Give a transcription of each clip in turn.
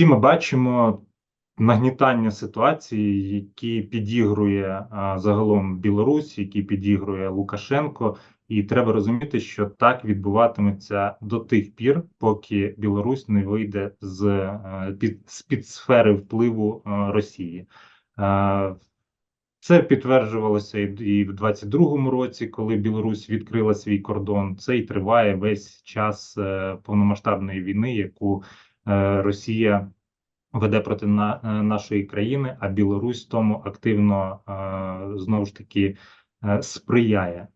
всі ми бачимо нагнітання ситуації, які підігрує а, загалом Білорусь, які підігрує Лукашенко. І треба розуміти, що так відбуватиметься до тих пір, поки Білорусь не вийде з е, під, з під сфери впливу е, Росії. Е, Це підтверджувалося і в 22-му році, коли Білорусь відкрила свій кордон. Це і триває весь час е, повномасштабної війни, яку е, Росія веде проти на, е, нашої країни, а Білорусь тому активно е, знову ж таки е, сприяє,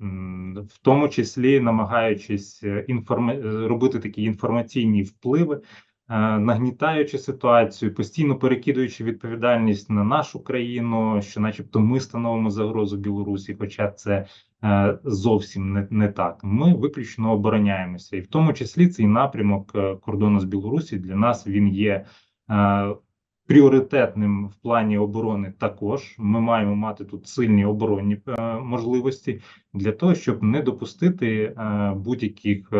в тому числі намагаючись інформ... е, робити такі інформаційні впливи, е, нагнітаючи ситуацію, постійно перекидуючи відповідальність на нашу країну, що, начебто, ми становимо загрозу Білорусі, хоча це е, зовсім не, не так. Ми виключно обороняємося, і в тому числі цей напрямок е, кордону з Білорусі для нас він є. е, Пріоритетним в плані оборони також ми маємо мати тут сильні оборонні е, можливості для того, щоб не допустити е, будь-яких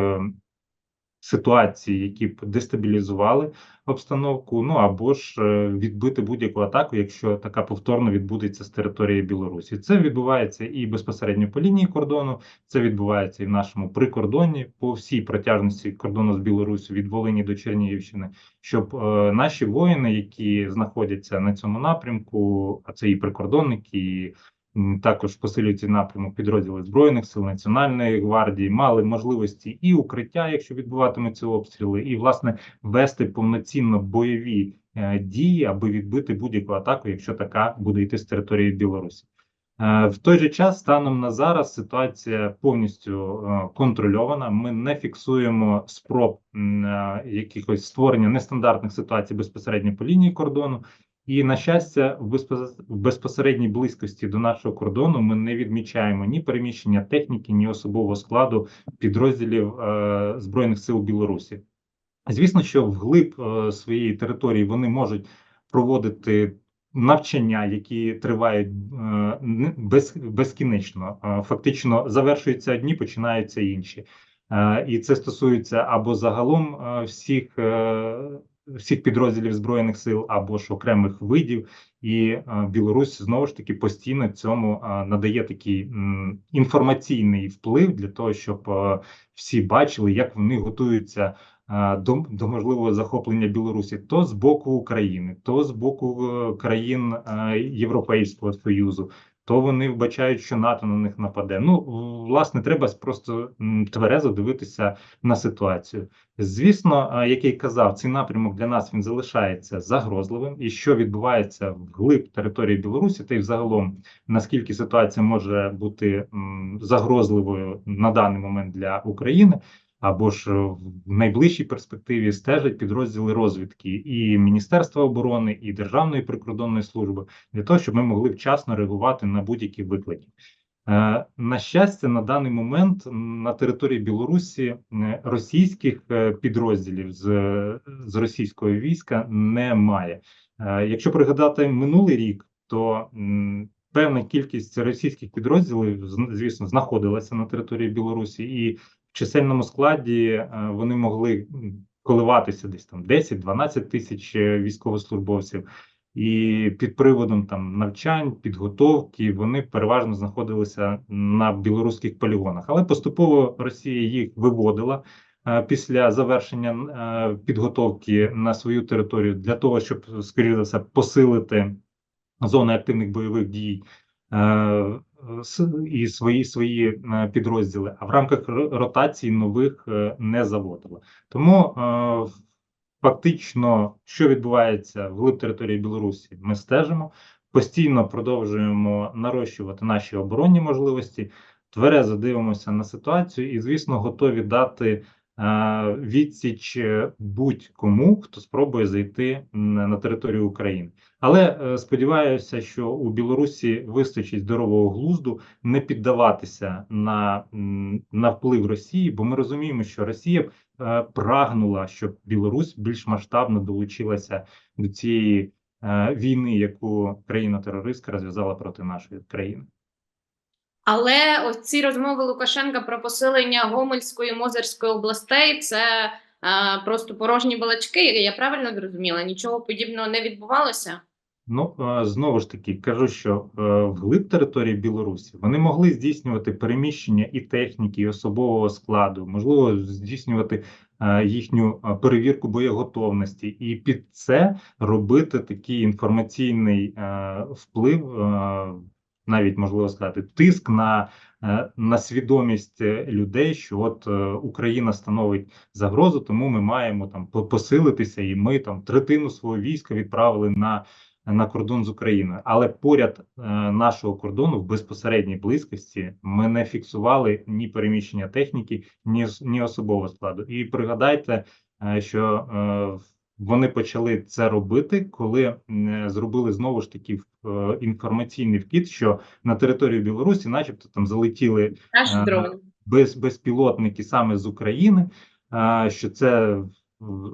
ситуацій, які б дестабілізували обстановку, ну або ж е, відбити будь-яку атаку, якщо така повторно відбудеться з території Білорусі. Це відбувається і безпосередньо по лінії кордону, це відбувається і в нашому прикордонні по всій протяжності кордону з Білорусі від Волині до Чернігівщини, щоб е, наші воїни, які знаходяться на цьому напрямку, а це і прикордонники, і Також посилюється напрямок підрозділи Збройних сил Національної гвардії, мали можливості і укриття, якщо відбуватимуться обстріли, і власне вести повноцінно бойові е, дії, аби відбити будь-яку атаку, якщо така буде йти з території Білорусі. Е, В той же час, станом на зараз, ситуація повністю е, контрольована. Ми не фіксуємо спроб якихось створення нестандартних ситуацій безпосередньо по лінії кордону. І на щастя, в безпос- безпосередній близькості до нашого кордону ми не відмічаємо ні переміщення техніки, ні особового складу підрозділів е, збройних сил Білорусі. Звісно, що вглиб е, своєї території вони можуть проводити навчання, які тривають е, без, безкінечно. Е, фактично завершуються одні, починаються інші. Е, і це стосується або загалом е, всіх. е, всіх підрозділів збройних сил або ж окремих видів, і е, Білорусь знову ж таки постійно цьому е, надає такий інформаційний вплив для того, щоб е, всі бачили, як вони готуються до, до можливого захоплення Білорусі, то з боку України, то з боку країн Європейського союзу. То вони вбачають, що НАТО на них нападе. Ну власне, треба просто тверезо дивитися на ситуацію. Звісно, як я й казав, цей напрямок для нас він залишається загрозливим. І що відбувається вглиб території Білорусі, та й взагалом наскільки ситуація може бути загрозливою на даний момент для України, або ж в найближчій перспективі стежать підрозділи розвідки і Міністерства оборони, і Державної прикордонної служби для того, щоб ми могли вчасно реагувати на будь-які виклики. Е, На щастя, на даний момент на території Білорусі е, російських е, підрозділів з, з російського війська немає. Е, Якщо пригадати минулий рік, то певна кількість російських підрозділів, звісно, знаходилася на території Білорусі, і чисельному складі е, вони могли коливатися десь там 10-12 тисяч е, військовослужбовців. І під приводом там навчань, підготовки вони переважно знаходилися на білоруських полігонах, але поступово Росія їх виводила е, після завершення підготовки на свою територію для того, щоб скоріше за все посилити зони активних бойових дій і свої свої е, підрозділи. А в рамках ротації нових е, не заводила. Тому е, фактично, що відбувається вглиб території Білорусі, ми стежимо, постійно продовжуємо нарощувати наші оборонні можливості, тверезо дивимося на ситуацію і, звісно, готові дати відсіч е, будь-кому, хто спробує зайти на територію України. Але е, сподіваюся, що у Білорусі вистачить здорового глузду не піддаватися на, на вплив Росії, бо ми розуміємо, що Росія е, прагнула, щоб Білорусь більш масштабно долучилася до цієї війни, яку країна-терористка розв'язала проти нашої країни. Але ось ці розмови Лукашенка про посилення Гомельської Мозерської областей це а, просто порожні балачки. Я правильно зрозуміла? Нічого подібного не відбувалося? Ну, е, знову ж таки, кажу, що е, вглиб території Білорусі вони могли здійснювати переміщення і техніки, і особового складу, можливо, здійснювати е, їхню е, перевірку боєготовності, і під це робити такий інформаційний е, вплив, е, навіть можливо сказати, тиск на, е, на свідомість е, людей, що от е, Україна становить загрозу, тому ми маємо там посилитися, і ми там третину свого війська відправили на на кордон з Україною, але поряд нашого кордону в безпосередній близькості ми не фіксували ні переміщення техніки, ні, ні особового складу. І пригадайте, що е, вони почали це робити, коли м, зробили знову ж таки е, інформаційний вкид, що на територію Білорусі, начебто, там залетіли Наші без, безпілотники саме з України, що це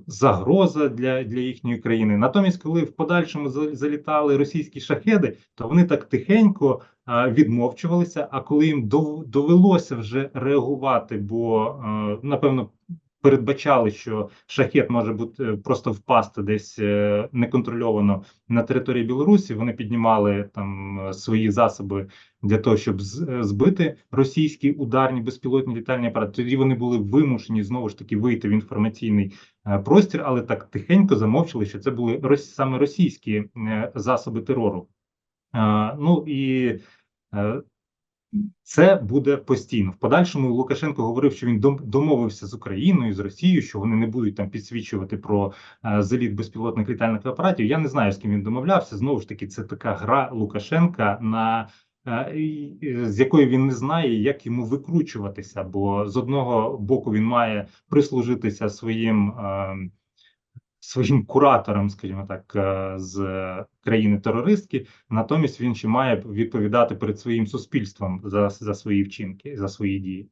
загроза для, для їхньої країни. Натомість, коли в подальшому за- залітали російські шахеди, то вони так тихенько відмовчувалися. А коли їм довелося вже реагувати, бо напевно. Передбачали, що шахет може бути е, просто впасти десь е, неконтрольовано на території Білорусі. Вони піднімали там е, свої засоби для того, щоб збити російські ударні безпілотні літальні апарати. Тоді вони були вимушені знову ж таки вийти в інформаційний простір, але так тихенько замовчали, що це були саме російські засоби терору. Ну і це буде постійно. В подальшому Лукашенко говорив, що він домовився з Україною, з Росією, що вони не будуть там підсвічувати про е, заліт безпілотних літальних апаратів. Я не знаю, з ким він домовлявся. Знову ж таки, це така гра Лукашенка, на е, з якої він не знає, як йому викручуватися. Бо з одного боку він має прислужитися своїм. Своїм куратором, скажімо так, е, з країни-терористки, натомість він ще має відповідати перед своїм суспільством за, за свої вчинки, за свої дії.